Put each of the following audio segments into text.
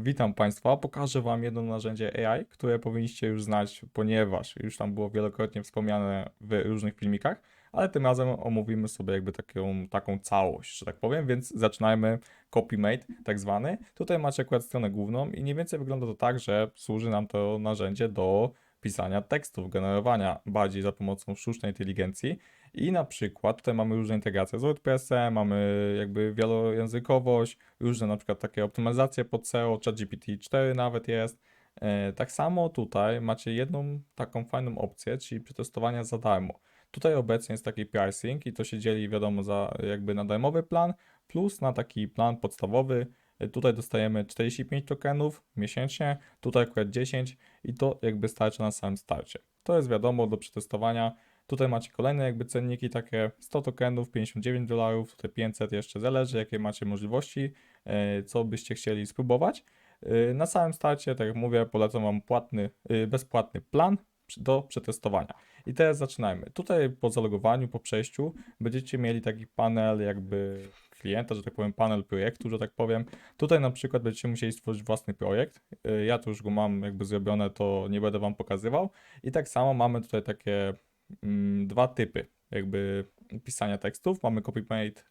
Witam Państwa. Pokażę Wam jedno narzędzie AI, które powinniście już znać, ponieważ już tam było wielokrotnie wspomniane w różnych filmikach, ale tym razem omówimy sobie jakby taką, taką całość, że tak powiem, więc zaczynajmy CopyMate tak zwany. Tutaj macie akurat stronę główną i mniej więcej wygląda to tak, że służy nam to narzędzie do pisania tekstów, generowania bardziej za pomocą sztucznej inteligencji i na przykład tutaj mamy różne integracje z WordPressem, mamy jakby wielojęzykowość, różne na przykład takie optymalizacje pod SEO, ChatGPT-4 nawet jest. E, Tak samo tutaj macie jedną taką fajną opcję, czyli przetestowania za darmo. Tutaj obecnie jest taki pricing i to się dzieli wiadomo za jakby na darmowy plan plus na taki plan podstawowy. E, Tutaj dostajemy 45 tokenów miesięcznie, tutaj akurat 10 i to jakby starczy na samym starcie. To jest wiadomo do przetestowania. Tutaj macie kolejne jakby cenniki takie 100 tokenów, 59 dolarów, tutaj 500 jeszcze zależy jakie macie możliwości, e, co byście chcieli spróbować. E, Na samym starcie, tak jak mówię, polecam Wam płatny, e, bezpłatny plan do przetestowania. I teraz zaczynajmy. Tutaj po zalogowaniu, po przejściu będziecie mieli taki panel jakby klienta, że tak powiem, panel projektu, że tak powiem. Tutaj na przykład będziecie musieli stworzyć własny projekt. E, Ja tu już go mam jakby zrobione, to nie będę Wam pokazywał. I tak samo mamy tutaj takie mm, dwa typy jakby pisania tekstów. Mamy CopyMate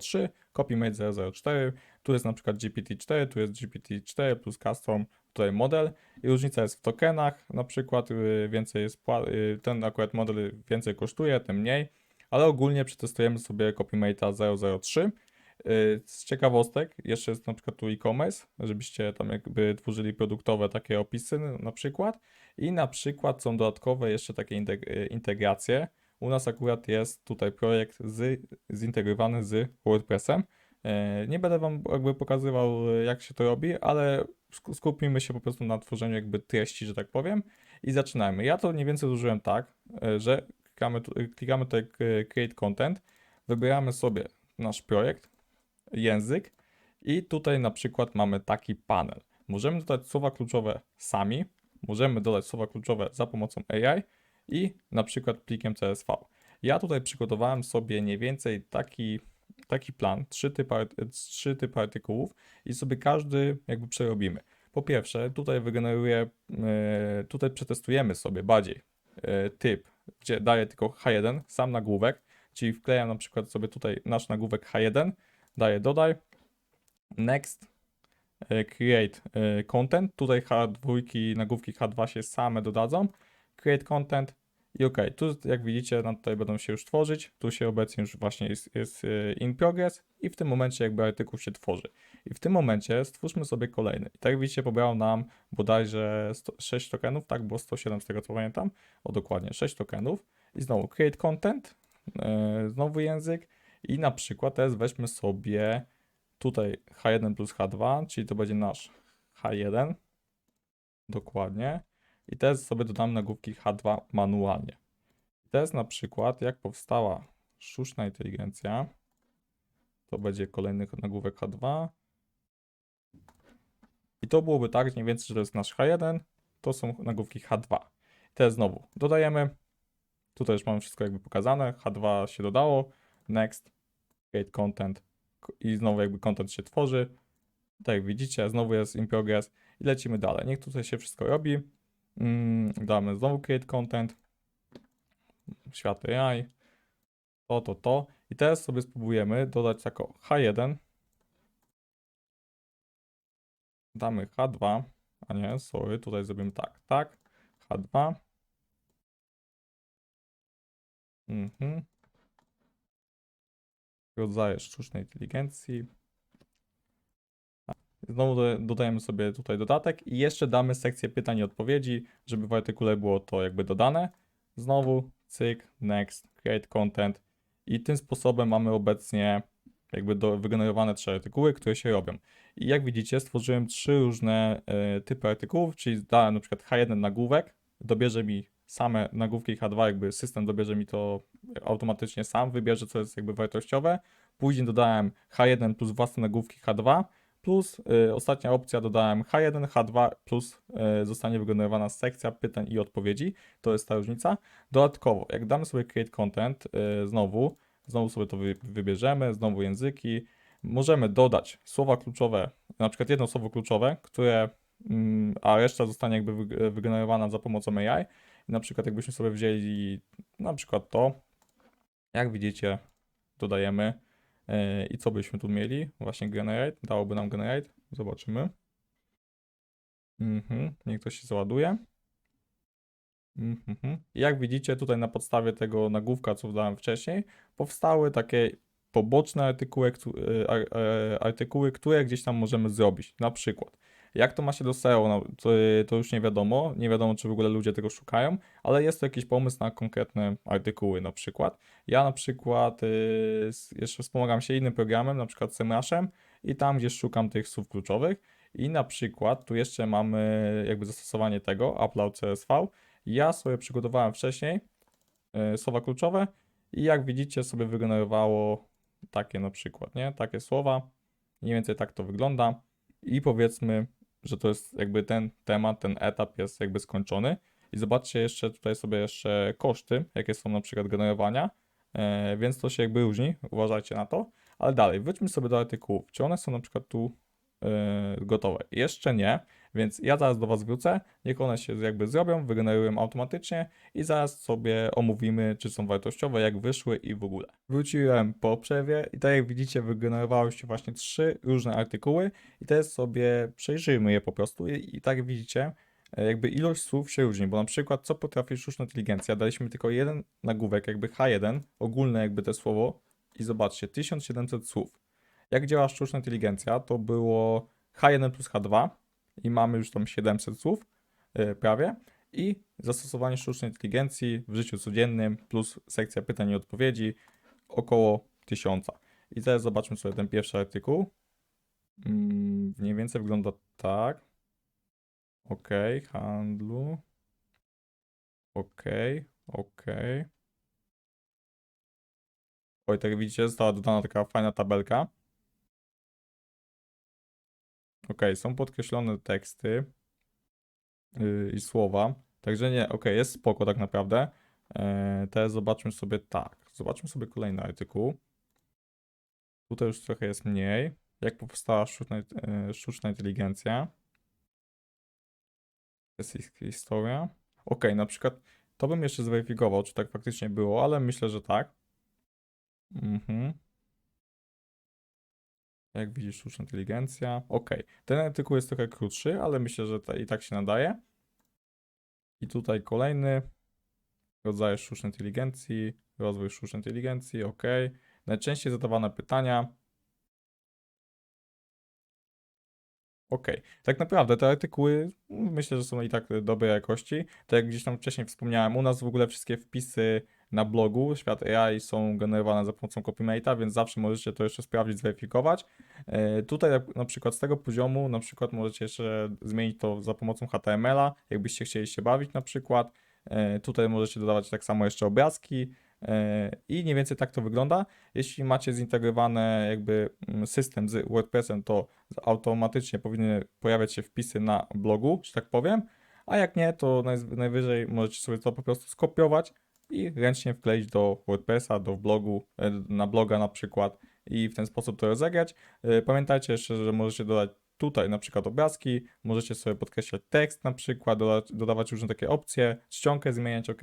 003, CopyMate 004. Tu jest na przykład GPT-4, tu jest GPT-4 plus custom tutaj model i różnica jest w tokenach, na przykład y, więcej jest, y, ten akurat model więcej kosztuje, ten mniej, ale ogólnie przetestujemy sobie CopyMate'a 003. Y, Z ciekawostek jeszcze jest na przykład tu e-commerce, żebyście tam jakby tworzyli produktowe takie opisy na przykład i na przykład są dodatkowe jeszcze takie y, integracje. U nas akurat jest tutaj projekt z, zintegrowany z WordPressem. E, Nie będę Wam jakby pokazywał jak się to robi, ale sk- skupimy się po prostu na tworzeniu jakby treści, że tak powiem i zaczynajmy. Ja to mniej więcej zużyłem tak, że klikamy, klikamy tutaj e, Create Content, wybieramy sobie nasz projekt, język i tutaj na przykład mamy taki panel. Możemy dodać słowa kluczowe sami, możemy dodać słowa kluczowe za pomocą AI i na przykład plikiem CSV. Ja tutaj przygotowałem sobie mniej więcej taki, taki plan, trzy typy, trzy typy artykułów i sobie każdy jakby przerobimy. Po pierwsze, tutaj wygeneruję, e, tutaj przetestujemy sobie bardziej e, typ, gdzie daję tylko H1, sam nagłówek, czyli wklejam na przykład sobie tutaj nasz nagłówek H1, daję dodaj, next, e, create e, content, tutaj H2, nagłówki H2 się same dodadzą, create content i ok, tu jak widzicie, nam tutaj będą się już tworzyć, tu się obecnie już właśnie jest, jest e, in progress i w tym momencie jakby artykuł się tworzy. I w tym momencie stwórzmy sobie kolejny. I tak widzicie, pobrał nam bodajże 100, 6 tokenów, tak, było 107 z tego co pamiętam, o dokładnie 6 tokenów i znowu create content, e, znowu język i na przykład teraz weźmy sobie tutaj H1 plus H2, czyli to będzie nasz H1, dokładnie. I teraz sobie dodam nagłówki H2 manualnie. Teraz na przykład, jak powstała sztuczna inteligencja, to będzie kolejny nagłówek H2. I to byłoby tak, mniej więcej, że to jest nasz H1, to są nagłówki H2. I teraz znowu dodajemy, tutaj już mamy wszystko jakby pokazane, H2 się dodało, next, create content i znowu jakby content się tworzy. Tak jak widzicie, znowu jest in progress i lecimy dalej. Niech tutaj się wszystko robi. Mm, damy znowu create content, świat AI, to, to, to. I teraz sobie spróbujemy dodać jako H1, damy H2, a nie, sorry, tutaj zrobimy tak, tak, H2. Mhm. Rodzaje sztucznej inteligencji. Znowu do- dodajemy sobie tutaj dodatek i jeszcze damy sekcję pytań i odpowiedzi, żeby w artykule było to jakby dodane. Znowu cyk, next, create content i tym sposobem mamy obecnie jakby do, wygenerowane trzy artykuły, które się robią. I jak widzicie, stworzyłem trzy różne e, typy artykułów, czyli dałem na przykład H1 nagłówek, dobierze mi same nagłówki H2, jakby system dobierze mi to automatycznie sam, wybierze co jest jakby wartościowe. Później dodałem H1 plus własne nagłówki H2, plus y, ostatnia opcja dodałem H1, H2 plus y, zostanie wygenerowana sekcja pytań i odpowiedzi. To jest ta różnica. Dodatkowo, jak damy sobie create content, y, znowu, znowu sobie to wy, wybierzemy, znowu języki, możemy dodać słowa kluczowe, na przykład jedno słowo kluczowe, które, mm, a reszta zostanie jakby wyg- wygenerowana za pomocą AI. I na przykład jakbyśmy sobie wzięli na przykład to, jak widzicie, dodajemy i co byśmy tu mieli? Właśnie generate, dałoby nam generate, zobaczymy. Mhm, niech to się załaduje. Mhm. Jak widzicie, tutaj na podstawie tego nagłówka, co dałem wcześniej, powstały takie poboczne artykuły, e, e, artykuły, które gdzieś tam możemy zrobić. Na przykład, jak to ma się do SEO, no, to, to już nie wiadomo. Nie wiadomo, czy w ogóle ludzie tego szukają, ale jest to jakiś pomysł na konkretne artykuły na przykład. Ja na przykład y, jeszcze wspomagam się innym programem, na przykład SEMrush'em i tam gdzieś szukam tych słów kluczowych i na przykład tu jeszcze mamy jakby zastosowanie tego, upload CSV. Ja sobie przygotowałem wcześniej y, słowa kluczowe i jak widzicie sobie wygenerowało takie na przykład, nie? Takie słowa. Mniej więcej tak to wygląda i powiedzmy, że to jest jakby ten temat, ten etap jest jakby skończony. I zobaczcie jeszcze tutaj sobie jeszcze koszty, jakie są na przykład generowania, e, więc to się jakby różni, uważajcie na to. Ale dalej, wróćmy sobie do artykułów. Czy one są na przykład tu e, gotowe? Jeszcze nie, więc ja zaraz do Was wrócę, niech one się jakby zrobią, wygenerują automatycznie i zaraz sobie omówimy, czy są wartościowe, jak wyszły i w ogóle. Wróciłem po przerwie i tak jak widzicie, wygenerowały się właśnie trzy różne artykuły i teraz sobie przejrzyjmy je po prostu i, i tak widzicie, e, jakby ilość słów się różni, bo na przykład co potrafi sztuczna inteligencja, daliśmy tylko jeden nagłówek, jakby H1, ogólne jakby to słowo i zobaczcie, 1700 słów. Jak działa sztuczna inteligencja, to było H1 plus H2 i mamy już tam 700 słów e, prawie i zastosowanie sztucznej inteligencji w życiu codziennym plus sekcja pytań i odpowiedzi około 1000. I teraz zobaczmy sobie ten pierwszy artykuł. Mm, Mniej więcej wygląda tak. OK, handlu. OK, OK. Oj, tak widzicie, została dodana taka fajna tabelka. OK, są podkreślone teksty yy, i słowa. Także nie, OK, jest spoko tak naprawdę. E, teraz zobaczmy sobie tak. Zobaczmy sobie kolejny artykuł. Tutaj już trochę jest mniej. Jak powstała sztuczna, e, sztuczna inteligencja? Jest ich historia. Ok, na przykład to bym jeszcze zweryfikował, czy tak faktycznie było, ale myślę, że tak. Mhm. Jak widzisz, sztuczna inteligencja. Ok, ten artykuł jest trochę krótszy, ale myślę, że i tak się nadaje. I tutaj kolejny. Rodzaje sztucznej inteligencji, rozwój sztucznej inteligencji, ok. Najczęściej zadawane pytania. Ok, tak naprawdę te artykuły myślę, że są i tak dobrej jakości. Tak jak gdzieś tam wcześniej wspomniałem, u nas w ogóle wszystkie wpisy na blogu Świat AI są generowane za pomocą Copymate'a, więc zawsze możecie to jeszcze sprawdzić, zweryfikować. E, Tutaj na- przykład z tego poziomu, na przykład możecie jeszcze zmienić to za pomocą HTML-a, jakbyście chcieli się bawić na przykład. E, Tutaj możecie dodawać tak samo jeszcze obrazki i mniej więcej tak to wygląda. Jeśli macie zintegrowany jakby mm, system z WordPressem, to automatycznie powinny pojawiać się wpisy na blogu, że tak powiem, a jak nie, to naj- najwyżej możecie sobie to po prostu skopiować i ręcznie wkleić do WordPressa, do blogu, e, na bloga na przykład i w ten sposób to rozegrać. E, Pamiętajcie jeszcze, że możecie dodać tutaj na przykład obrazki, możecie sobie podkreślać tekst na przykład, doda- dodawać różne takie opcje, czcionkę zmieniać, ok.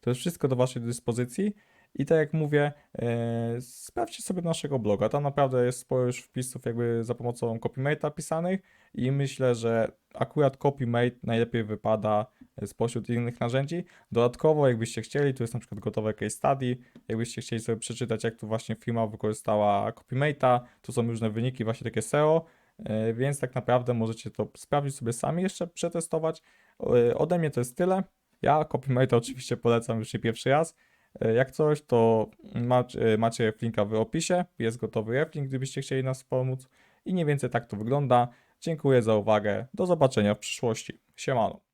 To jest wszystko do Waszej dyspozycji. I tak jak mówię, e, sprawdźcie sobie naszego bloga. Tam naprawdę jest sporo już wpisów jakby za pomocą Copymate'a pisanych i myślę, że akurat Copymate najlepiej wypada spośród innych narzędzi. Dodatkowo, jakbyście chcieli, tu jest na przykład gotowe case study, jakbyście chcieli sobie przeczytać, jak tu właśnie firma wykorzystała Copymate'a, tu są różne wyniki, właśnie takie SEO, więc tak naprawdę możecie to sprawdzić sobie sami jeszcze, przetestować. E, Ode mnie to jest tyle. Ja Copymate'a oczywiście polecam już nie pierwszy raz. E, Jak coś, to macie, macie linka w opisie, jest gotowy reflink, gdybyście chcieli nas pomóc. I mniej więcej tak to wygląda. Dziękuję za uwagę, do zobaczenia w przyszłości. Siemano.